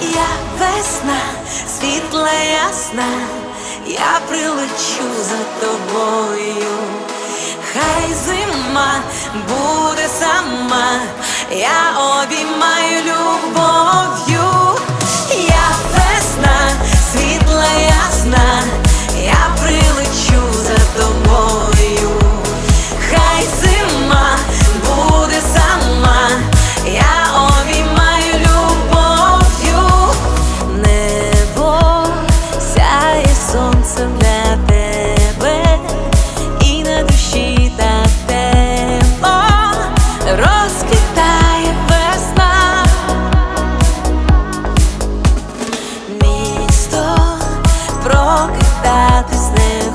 Я весна, світла ясна, я прилечу за тобою. Хай зима буде сама, я обіймаю. прокидатись не.